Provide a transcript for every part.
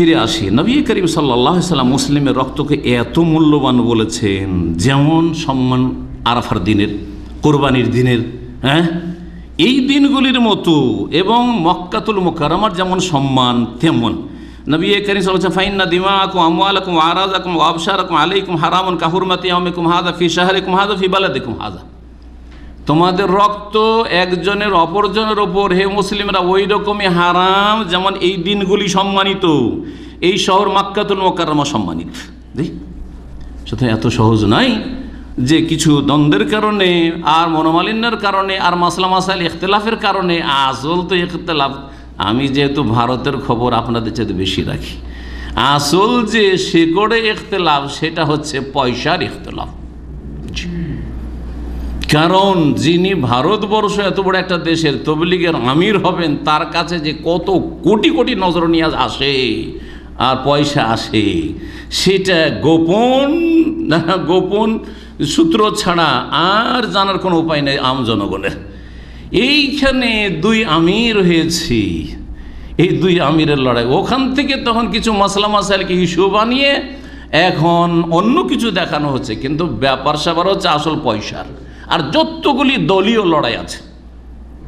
ফিরে আসি। নবী করিম সাল্লাহ সাল্লাম মুসলিমের রক্তকে এত মূল্যবান বলেছেন, যেমন সম্মান আরাফার দিনের, কোরবানির দিনের হ্যাঁ? এই দিনগুলির মতো এবং মক্কাতুল মোকারমার যেমন সম্মান, তেমন। নবী করিম সাল্লাম ফাইন্না দিমাকুম, আমওয়ালাকুম আরাজাকুম আবসারাকুম আলাইকুম হারামুন কাহুরমাতি ইয়াউমিকুম হাযা ফি শাহরিকুম হাযা ফি বালাদিকুম হাযা। তোমাদের রক্ত একজনের অপরজনের ওপর, হে মুসলিমরা ওই রকমই হারাম যেমন এই দিনগুলি সম্মানিত। এই শহর মাক্কাতুল মোকাররমা সম্মানিত। সুতরাং এত সহজ নয় যে কিছু দ্বন্দ্বের কারণে আর মনোমালিন্যের কারণে আর মাসলা মাসাইল ইখতলাফের কারণে আসল তো ইখতলাফ। আমি যেহেতু ভারতের খবর আপনাদের চেয়ে বেশি রাখি। আসল যে শেকড়ে ইখতলাফ, সেটা হচ্ছে পয়সার ইখতলাফ। কারণ যিনি ভারতবর্ষ এত বড় একটা দেশের তবলিগের আমির হবেন, তার কাছে যে কত কোটি কোটি নজর নিয়ে আসে আর পয়সা আসে, সেটা গোপন গোপন সূত্র ছাড়া আর জানার কোনো উপায় নেই আম জনগণের। এইখানে দুই আমির হয়েছি, এই দুই আমিরের লড়াই। ওখান থেকে তখন কিছু মশলা মশাইলকে ইস্যু বানিয়ে এখন অন্য কিছু দেখানো হচ্ছে, কিন্তু ব্যাপার স্যাপার হচ্ছে আসল পয়সার। আর যতগুলি দলীয় লড়াই আছে,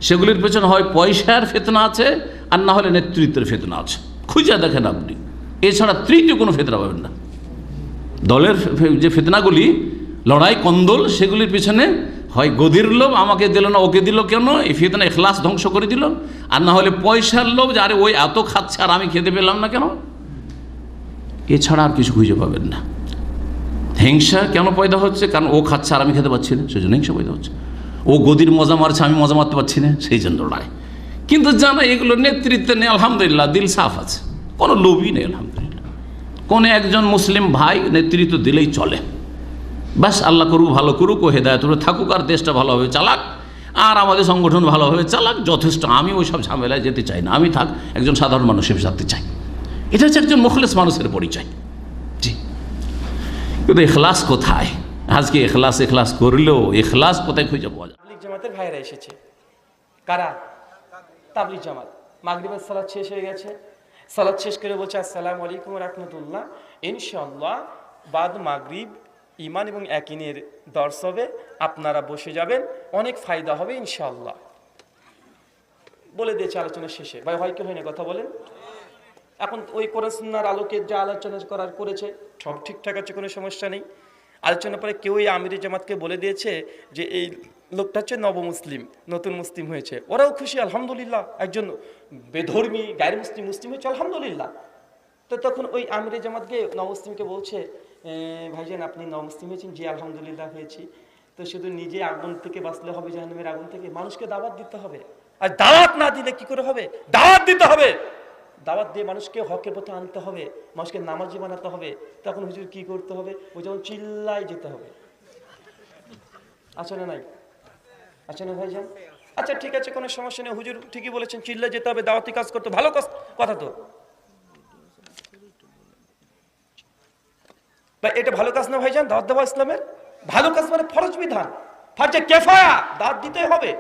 সেগুলির পেছনে হয় পয়সার ফেতনা আছে আর না হলে নেতৃত্বের ফেতনা আছে। খুঁজে দেখেন আপনি। এছাড়া তৃতীয় কোনো ফেতনা পাবেন না। দলের যে ফেতনাগুলি, লড়াই, কন্দল, সেগুলির পিছনে হয় গদির লোভ, আমাকে দিল না, ওকে দিল কেন? এই ফেতনা এখলাস ধ্বংস করে দিল। আর না হলে পয়সার লোভ যে, আরে ওই এত খাচ্ছে আর আমি খেতে পেলাম না কেন? এছাড়া আর কিছু খুঁজে পাবেন না। হিংসা কেন পয়দা হচ্ছে? কারণ ও খাচ্ছে আর আমি খেতে পাচ্ছি না। সেই জন্য হিংসা পয়দা হচ্ছে। ও গদির মজা মারছে, আমি মজা মারতে পারছি না। সেই জন্য লড়াই। কিন্তু জানা এগুলো নেতৃত্বে নেই, আলহামদুলিল্লাহ, দিল সাফ আছে। কোনো লোভই নেই, আলহামদুলিল্লাহ। কোনো একজন মুসলিম ভাই নেতৃত্ব দিলেই চলে। ব্যাস, আল্লাহ করুক, ভালো করুক, ও হেদায়ত থাকুক, আর দেশটা ভালোভাবে চালাক। আর আমাদের সংগঠন ভালোভাবে চালাক, যথেষ্ট। আমি ওই সব ঝামেলায় যেতে চাই না। আমি থাক, একজন সাধারণ মানুষ হিসেবে চাই। এটা হচ্ছে একজন মুখলেস মানুষের পরিচয়। কিন্তু এখলাস কোথায়? আজকে এখলাস এখলাস করলেও এখলাস কোথায় খুঁজে পাওয়া যায়? তাবলিক জামাতের ভাইরা এসেছে। কারা? তাবলিক জামাত। মাগরিবের সালাদ শেষ হয়ে গেছে। সালাদ শেষ করে বলছে, আসসালামু আলাইকুম রহমতুল্লাহ। ইনশাল্লাহ বাদ মাগরিব ইমান এবং একিনের দর্শ হবে। আপনারা বসে যাবেন, অনেক ফায়দা হবে ইনশাল্লাহ বলে দিয়েছে আলোচনা শেষে। ভাই, হয় কি, হয় না, কথা বলেন। এখন ওই কোরআনার আলোকে যা আলোচনা করার করেছে সব ঠিকঠাক আছে কোনো সমস্যা নেই। আলোচনার পরে কেউ এই আমির জামাতকে বলে দিয়েছে যে এই লোকটা হচ্ছে নবমুসলিম নতুন মুসলিম হয়েছে। ওরাও খুশি আলহামদুলিল্লাহ। একজন বেধর্মী গায়ের মুসলিম মুসলিম হয়েছে আলহামদুলিল্লাহ। তো তখন ওই আমির জামাতকে নবমুসলিমকে বলছে "এ, ভাইজান আপনি নবমুসলিম হয়েছেন জি আলহামদুলিল্লাহ হয়েছি। তো শুধু নিজে আগুন থেকে বাঁচলে হবে জাহান্নামের আগুন থেকে মানুষকে দাওয়াত দিতে হবে। আর দাওয়াত না দিলে কি করে হবে? দাওয়াত দিতে হবে। দাওয়াত দিয়ে মানুষকে হকের পথে আনতে হবে, মানুষকে নামাজি বানাতে হবে, তখন হুজুর কি করতে হবে? ও যেমন চিল্লাই যেতে হবে। আচ্ছা না নাই? আচ্ছা না ভাইজান? আচ্ছা ঠিক আছে, কোনো সমস্যা নেই। হুজুর ঠিকই বলেছেন চিল্লাই যেতে হবে, দাওয়াতি কাজ করতে ভালো কাজ, কথা তো। ভাই, এটা ভালো কাজ না ভাইজান? দাওয়াত দেওয়া ইসলামের? ভালো কাজ মানে ফরজ বিধান। ফার্জে কেফায়া দাওয়াত দিতে হবে।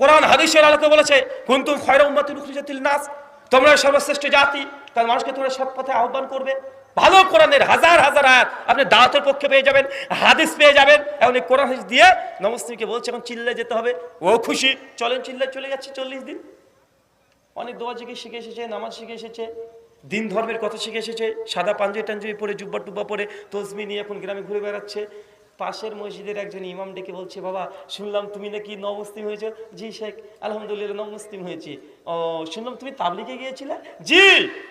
কোরআন, হাদিসের আলোকে বলেছে, কুন্তুম খয়রা উম্মাতিন উখরিজাতিল নাস। তোমরা সর্বশ্রেষ্ঠ জাতি, তার মানুষকে তোমরা সৎ পথে আহ্বান করবে। ভালো কোরআনের হাজার হাজার আয়াত আপনি দাওয়াতের পক্ষে পেয়ে যাবেন, হাদিস পেয়ে যাবেন এই কোরআন হাদিস দিয়ে নমস্তিকে বলছে এখন চিল্লে যেতে হবে। ও খুশি। চলেন চিল্লে চলে যাচ্ছে চল্লিশ দিন। অনেক দোয়া জিকে শিখে এসেছে, নামাজ শিখে এসেছে, দিন ধর্মের কথা শিখে এসেছে, সাদা পাঞ্জাবি টাঞ্জাবি পরে, জুব্বা টুব্বা পরে তসমি নিয়ে এখন গ্রামে ঘুরে বেড়াচ্ছে। পাশের মসজিদের একজন ইমাম ডেকে বলছে, বাবা, শুনলাম তুমি নাকি নবমুসলিম হয়েছো? জি শেখ, আলহামদুলিল্লাহ, নবমুসলিম হয়েছি। ও, শুনলাম তুমি তাবলিগে গিয়েছিলে? জি,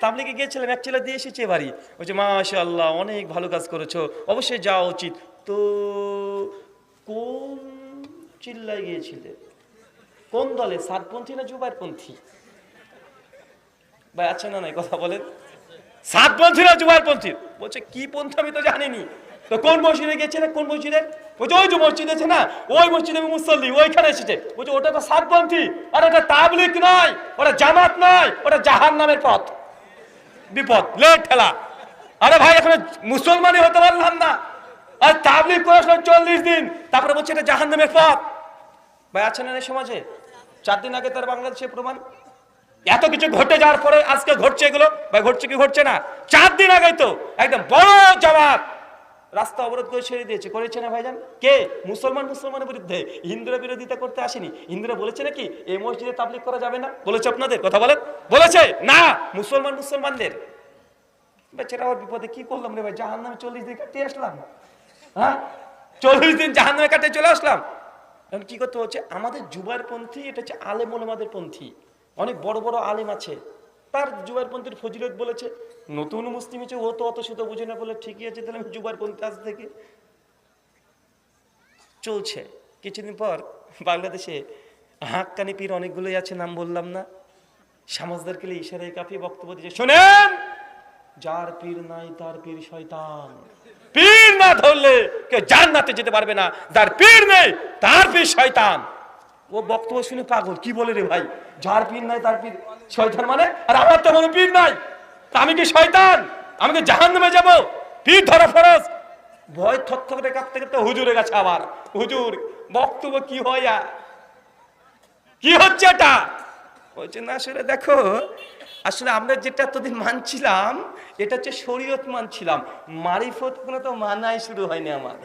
তাবলিগে গিয়েছিলাম। এক চেলা দিয়ে এসেছি বাড়ি বলছে মাশা আল্লাহ অনেক ভালো কাজ করেছ। অবশ্যই যাওয়া উচিত। তো, কোন চিল্লায় গিয়েছিলে? কোন দলে? সাতপন্থী না জুবাইরপন্থী ভাই আচ্ছা না নাই কথা বলেন। সাতপন্থী না জুবাইরপন্থী বলছে, কি পন্থী আমি তো জানিনি। তো কোন মসজিদে গেছিলে কোন মসজিদে? বলছে, ওই যে মসজিদ আছে না, ওই মসজিদে আমি মুসল্লি, ওইখানে এসেছে। বলছে, ওটা তো সাতপন্থী, আর ওটা তাবলিক নয়, ওটা জামাত নয়, ওটা জাহান নামের পথ। বিপদ, লেট ঠেলা। আরে ভাই, এখন মুসলমানই হতে পারলাম না। আর তাবলিক করেছিল চল্লিশ দিন, তারপরে বলছে, এটা জাহান নামের পথ। ভাই, আছেন না সমাজে? চার দিন আগে তার বাংলাদেশে প্রমাণ। এত কিছু ঘটে যাওয়ার পরে আজকে ঘটছে এগুলো। ভাই, ঘটছে কি ঘটছে না? চার দিন আগে তো, একদম বড় জবাব। রাস্তা অবরোধ করে ছেড়ে দিয়েছে। করেছে না ভাইজান? কে? মুসলমান মুসলমানের বিরুদ্ধে। হিন্দুরা বিরোধিতা করতে আসেনি। হিন্দুরা বলেছে নাকি এই মসজিদে তাবলিক করা যাবে না? বলেছে আপনাদের, কথা বলেন। বলেছে? না! মুসলমান মুসলমানদের। বেচারা বিপদে কি করলাম রে ভাই? জাহান নামে চল্লিশ দিন কাটিয়ে আসলাম। হ্যাঁ? চল্লিশ দিন জাহান নামে কাটিয়ে চলে আসলাম। এখন কি করতে হচ্ছে? আমাদের জুবার পন্থী এটা হচ্ছে আলেম ওলামাদের পন্থী। অনেক বড় বড় আলেম আছে। তার জুবার পন্থীর ফজিলত বলেছে, নতুন মুসলিম হচ্ছে ও তো অত সুতো বুঝে না। বলে, ঠিকই আছে, তাহলে আমি জুবার পন্থী আজ থেকে চলছে। কিছুদিন পর বাংলাদেশে হাক্কানি পীর অনেকগুলোই আছে, নাম বললাম না। সমাজদারকে ইশারায় কাফি বক্তব্য দিয়েছে, শোনেন, যার পীর নাই, তার পীর শয়তান। পীর না ধরলে কেউ জান্নাতে যেতে পারবে না। যার পীর নেই, তার পীর শয়তান। ও বক্তব্য শুনে পাগল। কি বলে রে ভাই? যার পীর নাই তার পীর। শয়তান মানে? আর আমার তো কোনো পীর নাই। আমি কি শয়তান? আমি কি জাহান নামে যাব? পীর ধরা ফরজ। ভয় থকথকে কাঁপতে কাঁপতে হুজুরে গেছে আবার। হুজুর, বক্তব্য কি হয় কি হচ্ছে এটা? বলছে, না আসলে দেখো, আসলে আমরা যেটা এতদিন মানছিলাম, এটা হচ্ছে শরীয়ত মানছিলাম। মারিফত কোনো তো মানাই শুরু হয়নি আমার।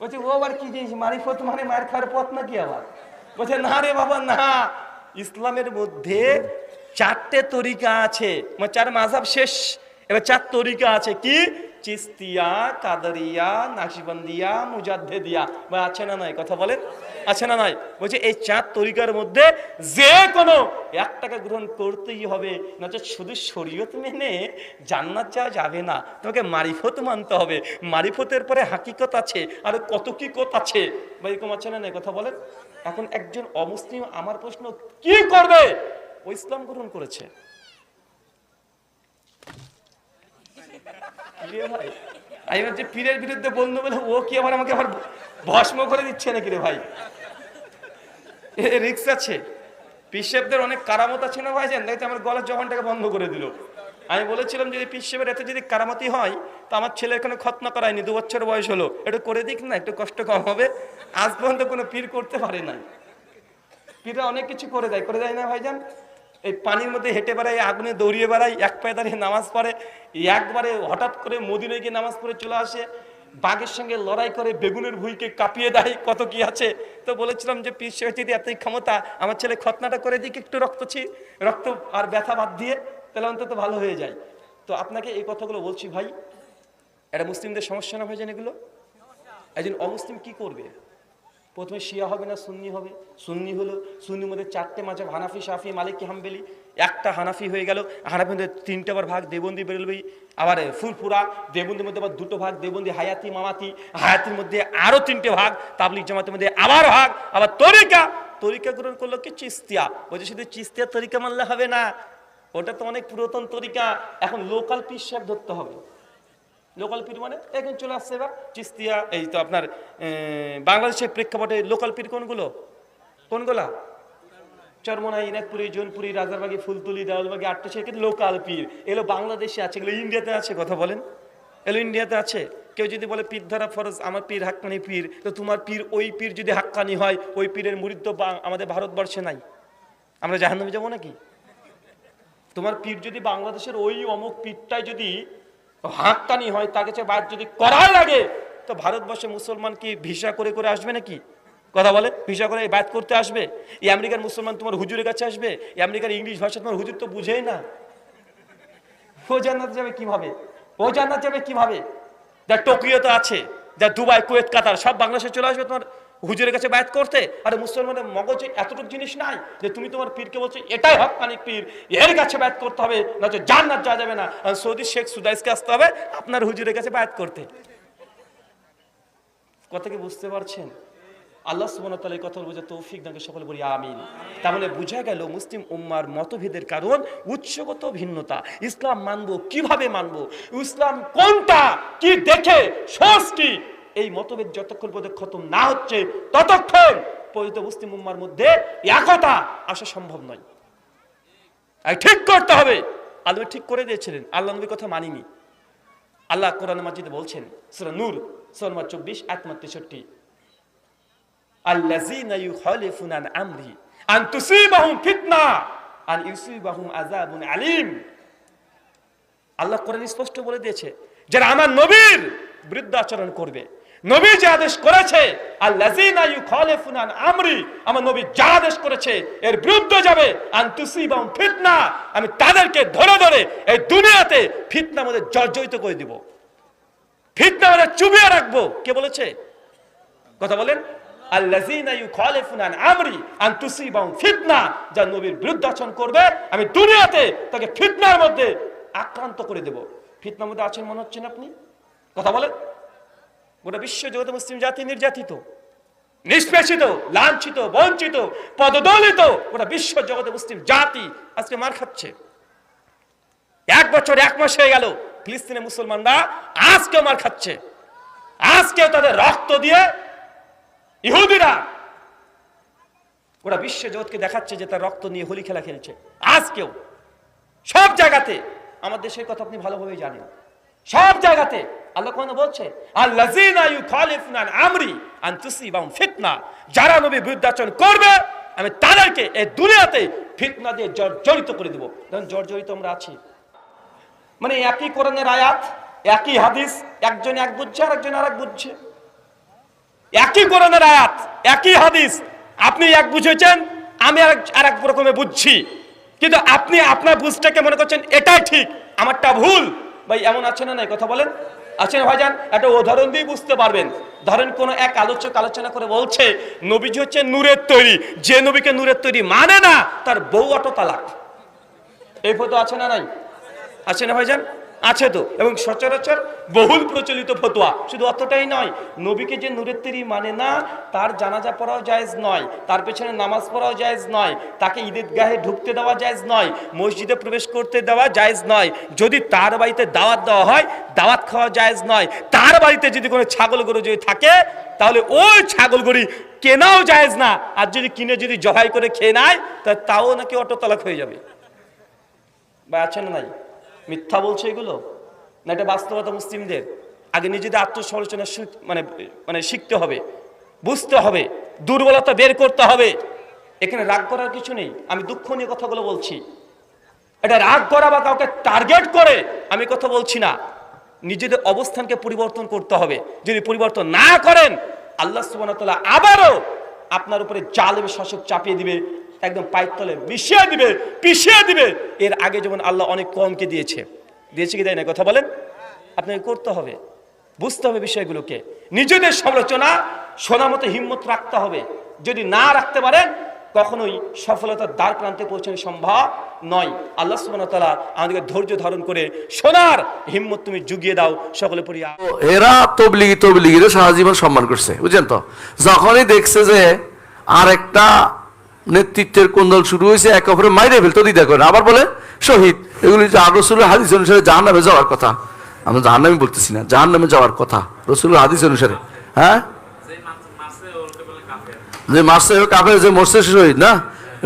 বলছে, ও আবার কি জিনিস? মারিফত মানে মার খাওয়ার পথ নাকি আবার? বলছে, না রে বাবা, না। ইসলামের মধ্যে চারটে তরিকা আছে। মানে চার মাঝাব শেষ, এবার চার তরিকা আছে। কি? চিস্তিয়া, কাদারিয়া, নাকশবন্দিয়া, মুজাদ্দেদিয়া। বা আছে না নাই? কথা বলেন। আছে না নাই? বলছে, এই চার তরিকার মধ্যে যে কোনো একটাকে গ্রহণ করতেই হবে। নচেত শুধু শরীয়ত মেনে জান্নাত যাওয়া যাবে না। তোমাকে মারিফত মানতে হবে। মারিফতের পরে হাকিকত আছে। আর কত কি কত আছে? বা এরকম আছে না নাই? কথা বলেন। এখন একজন অমুসলিম আমার প্রশ্ন, কি করবে? ও ইসলাম গ্রহণ করেছে। ভাই, আমি ভাবছি পীরের বিরুদ্ধে বন্ধু বলে ও কি আবার আমাকে আবার ভস্ম করে দিচ্ছে নাকি রে ভাই? রিক্স আছে। পিসেবদের অনেক কারামত আছে না ভাই জান আমার গলার জবানটাকে বন্ধ করে দিল। আমি বলেছিলাম যদি পিসেবের এত যদি কারামতি হয়, তো আমার ছেলে এখানে খতনা করায়নি, দু বছর বয়স হলো। একটু করে দিক না, একটু কষ্ট কম হবে। আজ পর্যন্ত কোনো পীর করতে পারে না পীররা অনেক কিছু করে দেয় করে দেয় না ভাইজান? এই পানির মধ্যে হেঁটে বেড়ায়, আগুনে দৌড়িয়ে বেড়ায়, এক পায়ে দাঁড়িয়ে নামাজ পড়ে, একবারে হঠাৎ করে মদিনায় গিয়ে নামাজ পড়ে চলে আসে, বাঘের সঙ্গে লড়াই করে, বেগুনের ভুঁইকে কাঁপিয়ে দেয়, কত কি আছে। তো বলেছিলাম যে পিস যদি এতই ক্ষমতা, আমার ছেলে খতনাটা করে দিক একটু রক্ত ছি, রক্ত আর ব্যথা বাদ দিয়ে, তাহলে অন্তত ভালো হয়ে যায়। তো আপনাকে এই কথাগুলো বলছি ভাই, এটা মুসলিমদের সমস্যা না ভাইজান এগুলো? একজন অমুসলিম কি করবে? প্রথমে শিয়া হবে না সুন্নি হবে? সুন্নি হলো, সুন্নির মধ্যে চারটে মাঝে হানাফি, শাফি, মালিকি, হাম্বেলি। একটা হানাফি হয়ে গেল, হানাফির মধ্যে তিনটে আবার ভাগ, দেবন্দি বেরোলবি। আবার ফুরফুরা, দেবন্দির মধ্যে আবার দুটো ভাগ, দেবন্দি, হায়াতি, মামাতি। হায়াতির মধ্যে আরও তিনটে ভাগ তাবলিক জামাতের মধ্যে আবার ভাগ, আবার তরিকা। তরিকা গ্রহণ করল কি? চিস্তিয়া। বলছে শুধু চিস্তিয়া তরিকা মানলে হবে না, ওটা তো অনেক পুরাতন তরিকা। এখন লোকাল পিস ধরতে হবে। লোকাল পীর মানে? এখন চলে আসছে এবার চিস্তিয়া, এই তো আপনার বাংলাদেশের প্রেক্ষাপটে লোকাল পীর কোনগুলো? কোনগুলা? চরমনাই ইনাকপুরি জোনপুরি, রাজারবাগি, ফুলতুলি, দেওয়ালবাগি, আটটা কিন্তু লোকাল পীর এগুলো বাংলাদেশে আছে, এগুলো ইন্ডিয়াতে আছে, কথা বলেন। এগুলো ইন্ডিয়াতে আছে। কেউ যদি বলে পীর ধরা ফরজ, আমার পীর হাক্কানি পীর তো তোমার পীর ওই পীর যদি হাক্কানি হয়, ওই পীরের মুরিদ তো বা- আমাদের ভারতবর্ষে নাই। আমরা জাহান্নামে যাব নাকি? তোমার পীর যদি বাংলাদেশের ওই অমুক পীরটাই যদি হাক্কানি হয় তার কাছে বাদ যদি করাই লাগে, তো ভারতবর্ষে মুসলমান কি ভিসা করে করে আসবে নাকি? কথা বলে, ভিসা করে বাদ করতে আসবে? এই আমেরিকার মুসলমান তোমার হুজুরের কাছে আসবে? এই আমেরিকার ইংলিশ ভাষা তোমার হুজুর তো বুঝেই না। ও জান্নাত যাবে কীভাবে? ও জান্নাত যাবে কীভাবে? যা টোকিওতে আছে যা দুবাই, কুয়েত, কাতার, সব বাংলাদেশে চলে আসবে তোমার হুজুরের কাছে বায়াত করতে, আরে মুসলমানের মগজে এতটুকু জিনিস নাই যে তুমি তোমার পীরকে বলছো, এটাই হকানি পীর, এর কাছে বায়াত করতে হবে, না তো জান্নাত যাওয়া যাবে না। সৌদি শেখ সুদাইসকে আসতে হবে আপনার হুজুরের কাছে বায়াত করতে। কথা কি বুঝতে পারছেন? আল্লাহ সুবহানাহু তাআলা কথা বুঝে তৌফিক দানকে সকলে বলি, আমিন। তাহলে বোঝা গেল মুসলিম উম্মার মতভেদের কারণ উৎসগত ভিন্নতা। ইসলাম মানবো, কীভাবে মানবো? ইসলাম কোনটা? কি দেখে, সোর্স কি? এই মতভেদ যতক্ষণ পর্যন্ত খতম না হচ্ছে, ততক্ষণ পর্যন্ত মুসলিম উম্মার মধ্যে একতা আসা সম্ভব নয়। ঠিক করতে হবে। আল্লাহ ঠিক করে দিয়েছিলেন। আল্লাহ নবীর কথা মানিনি। আল্লাহ কোরআন মাজিদে বলছেন, সূরা নূর, সূরা চব্বিশ আত্মা তেষট্টি। আল্লাহ স্পষ্ট বলে দিয়েছে, যারা আমার নবীর বিরুদ্ধে আচরণ করবে নবী যে আদেশ করেছে আমরি আমার নবী যা আদেশ করেছে, এর যাবে। আমি তাদেরকে ধরে ধরে এই দুনিয়াতে জর্জরিত করে চুবিয়ে রাখব। কে বলেছে? কথা বলেন। আমরি যা নবীর বিরুদ্ধে করবে। আমি দুনিয়াতে তাকে ফিতনার মধ্যে আক্রান্ত করে দেব। ফিতনার মধ্যে আছেন মনে হচ্ছেন আপনি? কথা বলেন। গোটা বিশ্ব জগতে মুসলিম জাতি নির্যাতিত, নিষ্পেষিত, লাঞ্ছিত, বঞ্চিত, পদদলিত গোটা বিশ্ব জগতে মুসলিম জাতি আজকে মার খাচ্ছে। এক বছর এক মাস হয়ে গেল ফিলিস্তিনের মুসলমানরা আজকেও মার খাচ্ছে। আজকেও তাদের রক্ত দিয়ে ইহুদিরা ওরা বিশ্ব জগৎকে দেখাচ্ছে যে তার রক্ত নিয়ে হোলি খেলা খেলছে। আজকেও। সব জায়গাতে, আমার দেশের কথা আপনি ভালোভাবে জানেন। সব জায়গাতে আল্লাহ কোন বলছে, আল্লাযিনা ইউখালিফুনা আমরি আন তুসিবাহুম ফিতনা। যারা নবী বিরুদ্ধাচরণ করবে, আমি তাদেরকে এই দুনিয়াতে ফিতনা দিয়ে জর্জরিত করে দেব। ধরুন, জর্জরিত আমরা আছি। মানে একই কোরআনের আয়াত, একই হাদিস, একজন এক বুঝছে আর একজন আর এক বুঝছে। একই কোরআনের আয়াত, একই হাদিস, আপনি এক বুঝেছেন, আমি আর এক রকমে বুঝছি। কিন্তু আপনি আপনার বুঝটাকে মনে করছেন, এটাই ঠিক, আমারটা ভুল। ভাই, এমন আছে না নাই? কথা বলেন। আছেন ভাইজান, একটা উদাহরণ দিয়ে বুঝতে পারবেন। ধরেন কোন এক আলোচক আলোচনা করে বলছে, নবীজি হচ্ছে নূরের তৈরি। যে নবীকে নূরের তৈরি মানে না, তার বউ অটো তালাক। এই ফটো আছে না নাই? আছে না ভাইজান? আছে তো। এবং সচরাচর বহুল প্রচলিত ফতোয়া। শুধু অতটাই নয়, নবীকে যে নূরের তৈরি মানে না, তার জানাজা পড়াও জায়েজ নয়, তার পেছনে নামাজ পড়াও জায়েজ নয়, তাকে ঈদগাহে ঢুকতে দেওয়া জায়েজ নয়, মসজিদে প্রবেশ করতে দেওয়া জায়েজ নয়, যদি তার বাড়িতে দাওয়াত দেওয়া হয়, দাওয়াত খাওয়া জায়েজ নয়। তার বাড়িতে যদি কোনো ছাগল গরু যদি থাকে, তাহলে ওই ছাগল গরু কেনাও জায়েজ না। আর যদি কিনে, যদি জবাই করে খেয়ে নেয়, তা তাও নাকি অটো তালাক হয়ে যাবে। বা আছে না নাই? মিথ্যা বলছে এগুলো? না, এটা বাস্তবতা মুসলিমদের। আগে নিজেদের আত্মসমালোচনা মানে মানে শিখতে হবে, বুঝতে হবে, দুর্বলতা বের করতে হবে। এখানে রাগ করার কিছু নেই। আমি দুঃখ নিয়ে কথাগুলো বলছি। এটা রাগ করা বা কাউকে টার্গেট করে, আমি কথা বলছি না। নিজেদের অবস্থানকে পরিবর্তন করতে হবে। যদি পরিবর্তন না করেন, আল্লাহ সুবাহতাল্লাহ আবারও আপনার উপরে জাল জালেম শাসক চাপিয়ে দিবে। একদম পায়ের তলে মিশিয়ে দিবে পিছিয়ে দিবে। এর আগে যেমন আল্লাহ অনেক কমকে দিয়েছে। দিয়েছে কি দেয় না, কথা বলেন? আপনাকে করতে হবে, বুঝতে হবে বিষয়গুলোকে। নিজেদের সমালোচনা শোনা মতো হিম্মত রাখতে হবে। যদি না রাখতে পারেন কখনোই সফলতার দ্বার প্রান্তে পৌঁছানো সম্ভব নয়। আল্লাহ তাআলা আমাদেরকে ধৈর্য ধারণ করে সোনার হিম্মত তুমি জুগিয়ে দাও সকলে পড়ি, আ- তো এরা তবলিগি তবলিগিরে সারা জীবন সম্মান করছে, বুঝছেন তো? যখনই দেখছে যে আর একটা নেতৃত্বের কোন্দল শুরু হয়েছে, একে অপরে মাইরে ফেলতো, দ্বিধা করে আবার বলে, শহীদ, এগুলি আর রসুলের হাদিস অনুসারে জাহান নামে যাওয়ার কথা। আমরা জাহান নামে বলতেছি না জাহান নামে যাওয়ার কথা, রসুলের হাদিস অনুসারে। হ্যাঁ? যে মারছে কাফের, যে মরছে শহীদ, না?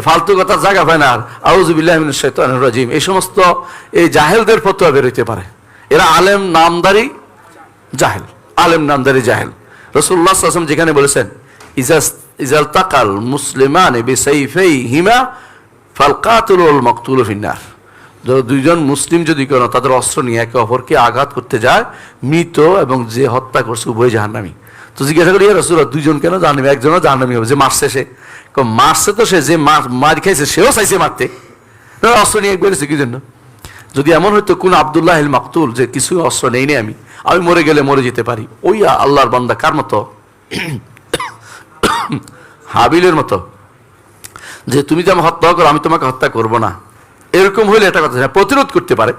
ফালতু কথা জায়গা পায় না আর। আউজুবিল্লাহ শৈতানির রাজিম। এই সমস্ত এই জাহেলদের ফতোয়া বেরোইতে পারে। এরা আলেম নামদারি জাহেল। আলেম নামদারি জাহেল। রসুল্লাহ আসলাম যেখানে বলেছেন, ইজাস তাকাল মুসলিমান বেসাইফেই হিমা ফালকাতুল মকতুল ফিন্নার ধরো দুইজন মুসলিম যদি কোনো তাদের অস্ত্র নিয়ে একে অপরকে আঘাত করতে যায়, মৃত এবং যে হত্যা করছে উভয় জাহান্নামী। তো জিজ্ঞাসা করি রসুল দুইজন কেন জাহান্নামী? একজনও জাহান্নামী হবে, যে মারছে সে। মারছে তো সে, যে মার- খাইছে, সেও চাইছে মারতে। অস্ত্র নিয়ে বেড়েছে কি জন্য? যদি এমন হয়তো কোন আবদুল্লাহ মাকতুল, যে কিছু অস্ত্র নেই আমি আমি মরে গেলে মরে যেতে পারি। ওই আল্লাহর বান্দা কার মতো? হাবিলের মতো। যে তুমি যে হত্যা করো, আমি তোমাকে হত্যা করব না। এরকম হইলে এটা কথা না, প্রতিরোধ করতে পারে।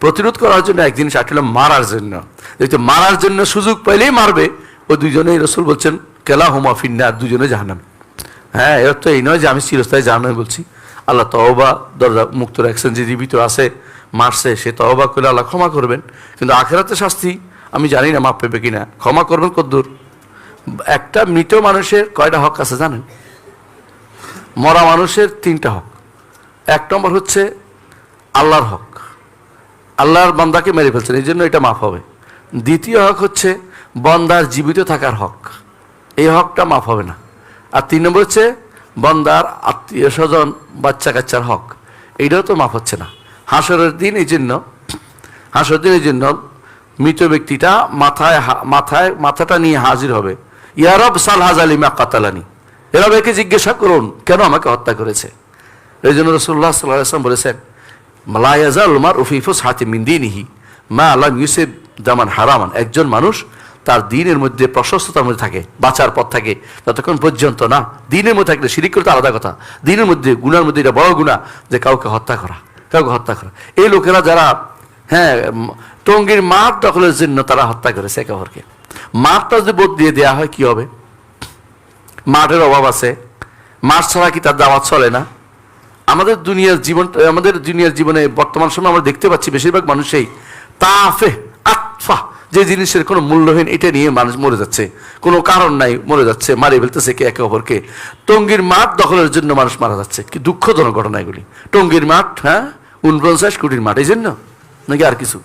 প্রতিরোধ করার জন্য এক জিনিস আসলে মারার জন্য। যেহেতু মারার জন্য সুযোগ পাইলেই মারবে। ওই দুজনেই রসুল বলছেন, কেলা হুমা ফিন্নার দুজনে জাহান্নাম। হ্যাঁ এর তো এই নয় যে আমি চিরস্থায়ী জাহান্নামে বলছি। আল্লাহ তওবা দরজা মুক্ত রাখছেন, যে জীবিত আছে, মারছে, সে তওবা করলে আল্লাহ ক্ষমা করবেন। কিন্তু আখেরাতে শাস্তি আমি জানি না মাপ পেবে কিনা। ক্ষমা করবেন কদ্দূর। একটা মৃত মানুষের কয়টা হক আছে জানেন? মরা মানুষের তিনটা হক। এক নম্বর হচ্ছে আল্লাহর হক। আল্লাহর বান্দাকে মেরে ফেলছেন, এই জন্য এটা মাফ হবে। দ্বিতীয় হক হচ্ছে বন্দার জীবিত থাকার হক। এই হকটা মাফ হবে না। আর তিন নম্বর হচ্ছে বন্দার আত্মীয় স্বজন বাচ্চা কাচ্চার হক। এইটাও তো মাফ হচ্ছে না। হাসরের দিন এই জন্য, হাসরের দিন এই জন্য মৃত ব্যক্তিটা মাথায় মাথায় মাথাটা নিয়ে হাজির হবে। ইয়ারব সাল হাজালিমা কাতালানি। এরা একে জিজ্ঞাসা করুন, কেন আমাকে হত্যা করেছে? এই জন্য রসুল্লাহ সাল্লাম বলেছেন মালায়াজাল উমার উফিফুস হাতি মিন্দিনিহি মা আলাম ইউসেফ জামান হারামান। একজন মানুষ তার দিনের মধ্যে প্রশস্ততার মধ্যে থাকে, বাঁচার পথ থাকে, ততক্ষণ পর্যন্ত না। দিনের মধ্যে থাকলে শিরিক করতে আলাদা কথা। দিনের মধ্যে গুনার মধ্যে এটা বড় গুণা যে কাউকে হত্যা করা, কাউকে হত্যা করা। এই লোকেরা যারা হ্যাঁ টঙ্গীর মাঠ দখলের জন্য তারা হত্যা করেছে একে অপরকে। মাঠটা যদি বোধ দিয়ে দেওয়া হয় কি হবে? মাঠের অভাব আছে। মাঠ ছাড়া কি তার দাওয়াত চলে না? আমাদের দুনিয়ার জীবন, আমাদের দুনিয়ার জীবনে বর্তমান সময় আমরা দেখতে পাচ্ছি বেশিরভাগ মানুষই তাফে, আতফা, যে জিনিসের কোনো মূল্যহীন এটা নিয়ে মানুষ মরে যাচ্ছে। কোনো কারণ নাই, মরে যাচ্ছে, মারিয়ে ফেলতেছে কে একে অপরকে। টঙ্গীর মাঠ দখলের জন্য মানুষ মারা যাচ্ছে। কি দুঃখজনক ঘটনা এগুলি। টঙ্গীর মাঠ হ্যাঁ? উনপঞ্চাশ কোটির মাঠ এই জন্য নাকি আর কিছু?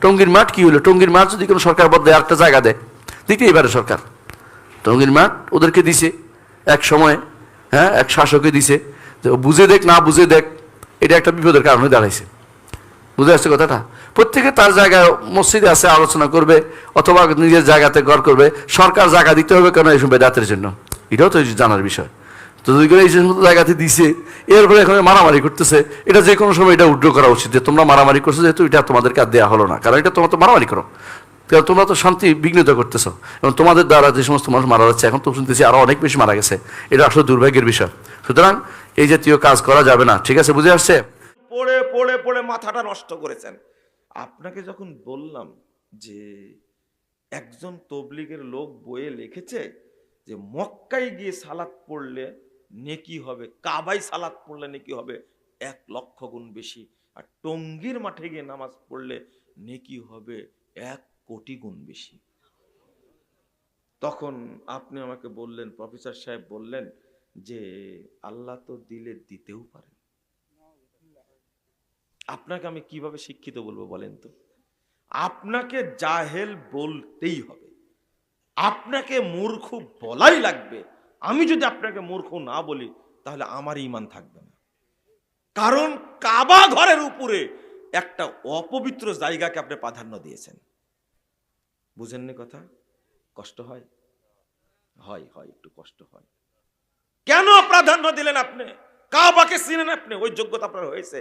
টঙ্গীর মাঠ কি হলো? টঙ্গীর মাঠ যদি কোনো সরকার বদলে একটা জায়গা দেয় দিতেই পারে সরকার। টঙ্গীর মাঠ ওদেরকে দিছে। এক সময় হ্যাঁ এক শাসককে দিছে। যে বুঝে দেখ, না বুঝে দেখ, এটা একটা বিপদের কারণ হয়ে দাঁড়াইছে। বুঝে আসছে কথাটা? প্রত্যেকে তার জায়গায় মসজিদে আছে, আলোচনা করবে, অথবা নিজের জায়গাতে গড় করবে। সরকার জায়গা দিতে হবে কেন এইসব বেদাতের জন্য? এটাও তো জানার বিষয়। তো যদি এই সমস্ত জায়গাতে দিছে, এরপরে এখানে মারামারি করতেছে, এটা যে কোনো সময় এটা উড্র করা উচিত যে তোমরা মারামারি করছ, যেহেতু এটা তোমাদেরকে আর দেওয়া হলো না। কারণ এটা তোমার তো মারামারি করো। কারণ তোমরা তো শান্তি বিঘ্নিত করতেছো। এবং তোমাদের দ্বারা যে সমস্ত মানুষ মারা যাচ্ছে, এখন তো শুনতেছি আরও অনেক বেশি মারা গেছে। এটা আসলে দুর্ভাগ্যের বিষয়। সুতরাং এই জাতীয় কাজ করা যাবে না। ঠিক আছে, বুঝে আসছে? পড়ে পড়ে পড়ে মাথাটা নষ্ট করেছেন। আপনাকে যখন বললাম যে একজন তবলিগের লোক বইয়ে লিখেছে যে, মক্কায় গিয়ে সালাত পড়লে নেকি হবে কাবাই সালাত পড়লে নেকি হবে, এক লক্ষ গুণ বেশি। আর টঙ্গীর মাঠে গিয়ে নামাজ পড়লে নেকি হবে, এক কোটি গুণ বেশি। তখন আপনি আমাকে বললেন, প্রফেসর সাহেব বললেন যে আল্লাহ তো দিলে দিতেও পারেন। আপনাকে আমি কীভাবে শিক্ষিত বলব বলেন তো? আপনাকে জাহেল বলতেই হবে। আপনাকে মূর্খ বলাই লাগবে। আমি যদি আপনাকে মূর্খ না বলি, তাহলে আমার ইমান থাকবে না। কারণ কাবা ঘরের উপরে একটা অপবিত্র জায়গাকে আপনি প্রাধান্য দিয়েছেন। বুঝেননি কথা? কষ্ট হয়? হয় হয়, একটু কষ্ট হয়। কেন প্রাধান্য দিলেন আপনি? কাবাকে চিনেন আপনি? ওই যোগ্যতা আপনার হয়েছে।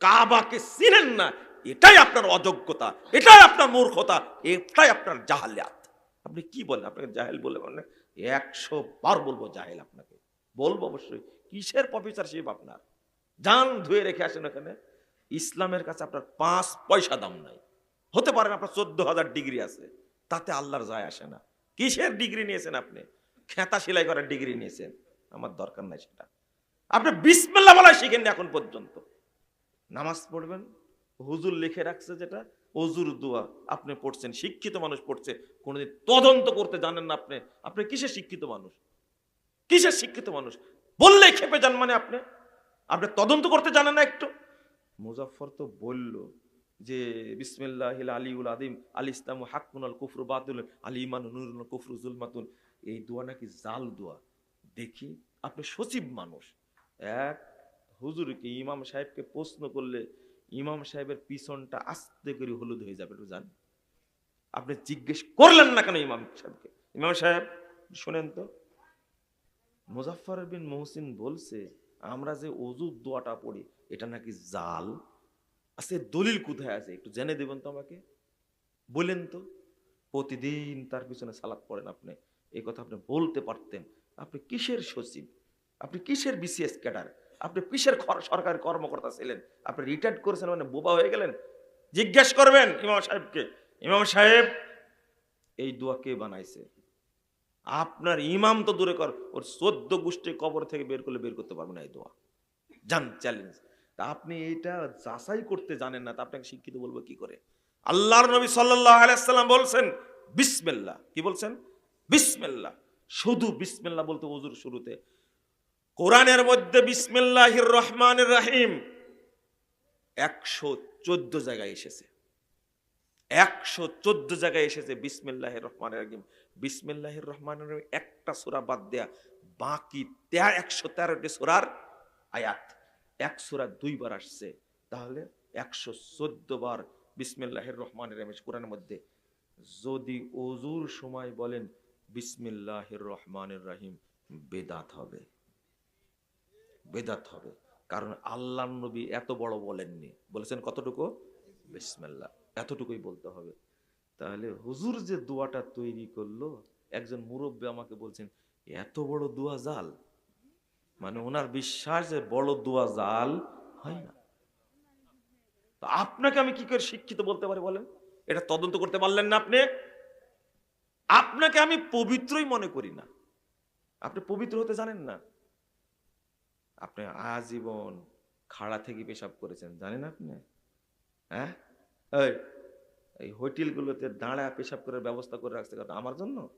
কাবাকে চিনেন না, এটাই আপনার অযোগ্যতা, এটাই আপনার মূর্খতা, এটাই আপনার জাহালিয়াত। আপনি কি বলেন? আপনাকে জাহেল বলে বলেন একশো বার বলব জাহেল আপনাকে। বলব অবশ্যই। কিসের প্রফেসরশিপ আপনার? যান ধুয়ে রেখে আসেন ওখানে। ইসলামের কাছে আপনার পাঁচ পয়সা দাম নাই। হতে পারেন আপনার চোদ্দ হাজার ডিগ্রি আছে। তাতে আল্লাহর যায় আসে না। কিসের ডিগ্রি নিয়েছেন আপনি? খেতা সেলাই করার ডিগ্রি নিয়েছেন। আমার দরকার নাই সেটা। আপনি বিসমিল্লা বলা শিখেননি এখন পর্যন্ত। নামাজ পড়বেন, হুজুর লিখে রাখছে যেটা, অজুর দোয়া আপনি পড়ছেন, শিক্ষিত মানুষ পড়ছে, কোনোদিন তদন্ত করতে জানেন না আপনি। আপনি কিসের শিক্ষিত মানুষ? কিসের শিক্ষিত মানুষ? বললে খেপে যান মানে আপনি। আপনি তদন্ত করতে জানেন না একটু। মুজাফর তো বলল যে বিসমিল্লাহ আলিউল আদিম আল ইসলাম হাকুন আল কুফরু বাতুল, আলী ইমান কুফরু জুলমাতুন এই দোয়া নাকি জাল দোয়া। দেখি, আপনি সচিব মানুষ। এক, হুজুরকে, ইমাম সাহেবকে প্রশ্ন করলে ইমাম সাহেবের পিছনটা আস্তে করে হলুদ হয়ে যাবে, একটু জান। আপনি জিজ্ঞেস করলেন না কেন ইমাম সাহেবকে? ইমাম সাহেব, শোনেন তো। মুজাফফর বিন মহসিন বলছে, আমরা যে অজুর দোয়াটা পড়ি, এটা নাকি জাল? আছে দলিল কোথায় আছে? একটু জেনে দেবেন তো আমাকে। বলেন তো। প্রতিদিন তার পিছনে সালাদ পড়েন আপনি। এই কথা আপনি বলতে পারতেন। আপনি কিসের সচিব? আপনি কিসের বিসিএস ক্যাডার? আপনি কিসের সরকারি কর্মকর্তা ছিলেন? আপনি রিটায়ার্ড করেছেন মানে বোবা হয়ে গেলেন? জিজ্ঞেস করবেন ইমাম সাহেবকে। ইমাম সাহেব, এই দোয়া কে বানাইছে? আপনার ইমাম তো দূরে কর, ওর চোদ্দ গোষ্ঠী কবর থেকে বের করলে বের করতে পারবে না এই দোয়া। জান চ্যালেঞ্জ তা আপনি এটা যাচাই করতে জানেন না, তা আপনাকে শিক্ষিত বলব কি করে? আল্লাহর নবী সাল্লাহ আলাইসাল্লাম বলছেন, বিসমিল্লাহ। কি বলছেন? বিসমিল্লাহ। শুধু বিসমিল্লাহ বলতে ওজুর শুরুতে। কোরআনের মধ্যে বিসমিল্লাহির রহমানির রাহিম একশো চোদ্দ জায়গায় এসেছে। একশো চোদ্দ জায়গায় এসেছে বিসমিল্লাহ রহমান রাহিম। বিসমিল্লাহ রহমান রহিম একটা সোরা বাদ দেয়া বাকি একশো তেরোটি সোরার আয়াত। একশো রাত দুইবার আসছে। তাহলে একশো চোদ্দ বার বিসমিল্লাহির রহমানের রহিম কোরআনের মধ্যে। যদি অজুর সময় বলেন বিসমিল্লাহির রহমানের রহিম, বেদাত হবে। বেদাত হবে। কারণ আল্লাহ নবী এত বড় বলেননি। বলেছেন কতটুকু? বিসমিল্লাহ। এতটুকুই বলতে হবে। তাহলে হুজুর যে দোয়াটা তৈরি করল, একজন মুরব্বী আমাকে বলছেন, এত বড় দোয়া জাল মানে ওনার বিশ্বাস যে বড় দোয়া জাল হয় না। আপনাকে আমি কি করে শিক্ষিত বলতে পারি বলেন? এটা তদন্ত করতে পারলেন না আপনি? আপনাকে আমি পবিত্রই মনে করি না। আপনি পবিত্র হতে জানেন না। আপনি আজীবন খাড়া থেকে পেশাব করেছেন জানেন আপনি? হ্যাঁ? এই, হোটেলগুলোতে দাঁড়া পেশাব করার ব্যবস্থা করে রাখছে আমার জন্য?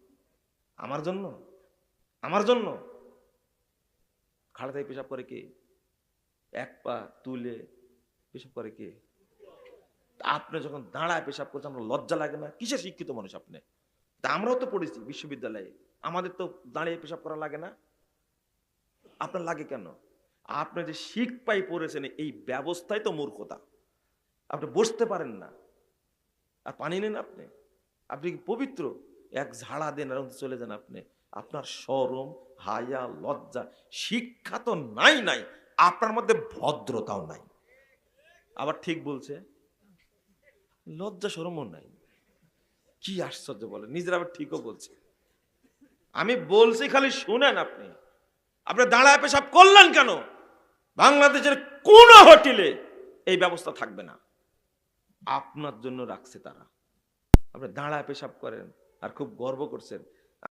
আমার জন্য? আমার জন্য? খাড়া থেকে পেশাব করে কে? এক পা তুলে পেশাব করে কে? আপনি যখন দাঁড়ায় পেশাব করছেন আমরা লজ্জা লাগে না? কিসের শিক্ষিত মানুষ আপনি? তা আমরাও তো পড়েছি বিশ্ববিদ্যালয়ে। আমাদের তো দাঁড়িয়ে পেশাব করা লাগে না। আপনার লাগে কেন? আপনি যে শিখ পাই পড়েছেন, এই ব্যবস্থাই তো মূর্খতা। আপনি বসতে পারেন না। আর পানি নেন আপনি। আপনি পবিত্র? এক ঝাড়া দেন আর চলে যান আপনি। আপনার সরম হায়া লজ্জা, শিক্ষা তো নাই নাই, আপনার মধ্যে ভদ্রতাও নাই। আবার ঠিক বলছে, লজ্জা সরমও নাই। কি আশ্চর্য বলে, নিজের আবার ঠিকও বলছে। আমি বলছি খালি শুনেন আপনি আপনি দাঁড়ায় পেশাব করলেন কেন? বাংলাদেশের কোন হোটেলে এই ব্যবস্থা থাকবে না। আপনার জন্য রাখছে তারা। আপনি দাঁড়ায় পেশাব করেন আর খুব গর্ব করছেন।